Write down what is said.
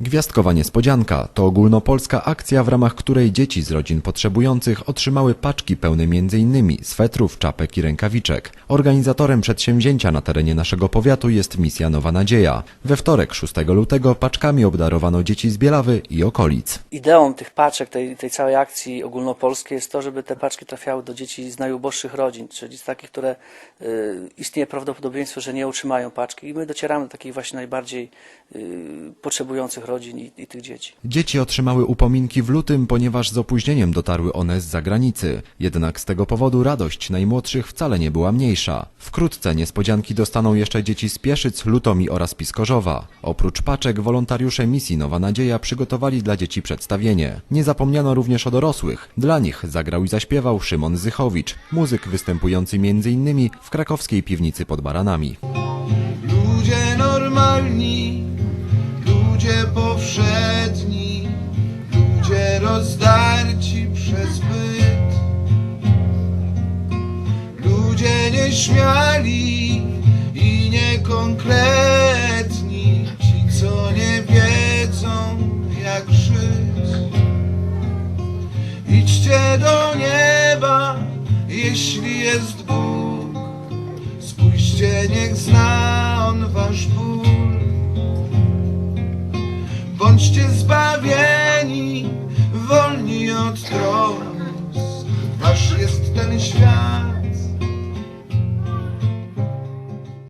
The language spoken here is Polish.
Gwiazdkowa niespodzianka to ogólnopolska akcja, w ramach której dzieci z rodzin potrzebujących otrzymały paczki pełne m.in. swetrów, czapek i rękawiczek. Organizatorem przedsięwzięcia na terenie naszego powiatu jest misja Nowa Nadzieja. We wtorek 6 lutego paczkami obdarowano dzieci z Bielawy i okolic. Ideą tych paczek, tej, tej całej akcji ogólnopolskiej jest to, żeby te paczki trafiały do dzieci z najuboższych rodzin, czyli z takich, które y, istnieje prawdopodobieństwo, że nie otrzymają paczki i my docieramy do takich właśnie najbardziej y, potrzebujących rodzin i, i tych dzieci. Dzieci otrzymały upominki w lutym, ponieważ z opóźnieniem dotarły one z zagranicy. Jednak z tego powodu radość najmłodszych wcale nie była mniejsza. Wkrótce niespodzianki dostaną jeszcze dzieci z Pieszyc, Lutomi oraz Piskorzowa. Oprócz paczek wolontariusze misji Nowa Nadzieja przygotowali dla dzieci przedstawienie. Nie zapomniano również o dorosłych. Dla nich zagrał i zaśpiewał Szymon Zychowicz, muzyk występujący m.in. w krakowskiej piwnicy pod Baranami. Ludzie normalni, rozdarci przez byt. Ludzie nieśmiali i niekonkretni, ci co nie wiedzą jak żyć. Idźcie do nieba, jeśli jest Bóg. Spójrzcie, niech zna On wasz ból. Bądźcie zbawieni, ten świat